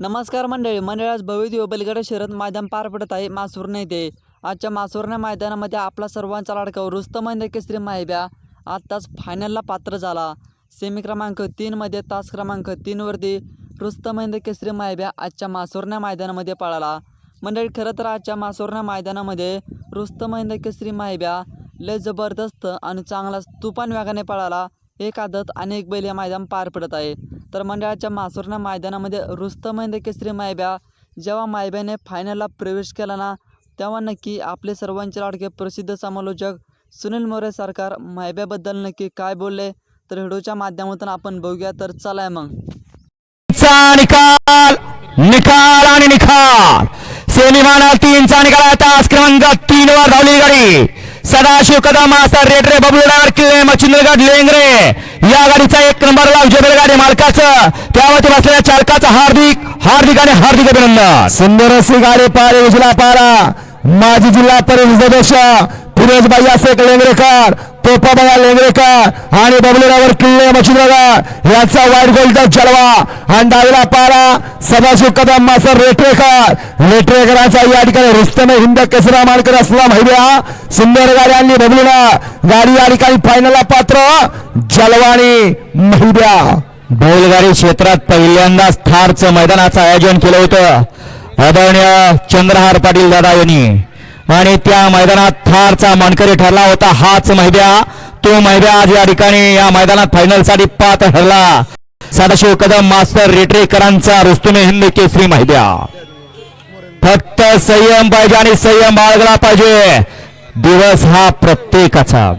नमस्कार मंडळी मंडळी आज भव्य बलगडा शहरात मैदान पार पडत आहे मासुर्ण येथे आजच्या मासुर्ण मैदानामध्ये आपला सर्वांचा लाडका रुस्तम केसरी माहिब्या आत्ताच फायनलला पात्र झाला. सेमी क्रमांक तीनमध्ये तास क्रमांक तीनवरती रुस्तम केसरी माहिब्या आजच्या मासुरण्या मैदानामध्ये पळाला. मंडळी खरं तर आजच्या मासुरण्या मैदानामध्ये रुस्तम केसरी माहिब्या लय जबरदस्त आणि चांगला तुफान वेगाने पळाला. एक आदत अनेक बैल या मैदान पार पडत आहे. तर मंडळाच्या मासुरना मैदानामध्ये रुस्तम महिंद्र केसरी मायब्या जेव्हा मायब्याने फायनलला प्रवेश केला ना तेव्हा नक्की आपले सर्वांचे लाडके प्रसिद्ध समालोचक सुनील मोरे सरकार मायब्याबद्दल नक्की काय बोलले? तर व्हिडिओच्या माध्यमातून आपण बघूया. तर चलाय मग. चा निकाल निकाल आणि निकाल सेमीमाना तीनचा निकाल आहे तास क्रमांक तीन वर धावली गाडी. सदाशिव कदम मास्तर रेटरे बबलूनगर किल्ले मच्छिंद्रगड लेंगरे या गाडीचा एक नंबर लाव जेबेल गाडी मालकाचं. त्यावरती बसलेल्या चालकाचं हार्दिक हार्दिक आणि हार्दिक अभिनंदन. सुंदर अशी गाडी पारे उजला पारा. माजी जिल्हा परिषद अध्यक्ष फिरोजबाई असे लेंगरेकर. पोपाबाया लेंगरेकर आणि बबलेरावर किल्ले मच्छिंद्रगड याचा वाईट गोल्ड जलवा. आणि डावीला पारा सदाशिव कदम मासर रेटरेकर रेटरेकरांचा या ठिकाणी रुस्तम हिंद केसरा मानकर असला महिला सुंदर गाडी आणली बबलूला गाडी या ठिकाणी फायनलला पात्र जलवाणी महिब्या बैलगाडी क्षेत्रात पहिल्यांदाच थारचं मैदानाचं आयोजन केलं होतं. आदरणीय चंद्रहार पाटील दादा यांनी. आणि त्या मैदानात थारचा मानकरी ठरला होता. हाच मैद्या तो मैद्या आज या ठिकाणी या मैदानात फायनलसाठी पात्र ठरला. सदाशिव कदम मास्तर रेटरेकरांचा रुस्तुमे हिंद केसरी मैद्या. फक्त संयम पाहिजे आणि संयम बाळगला पाहिजे. दिवस हा प्रत्येकाचा.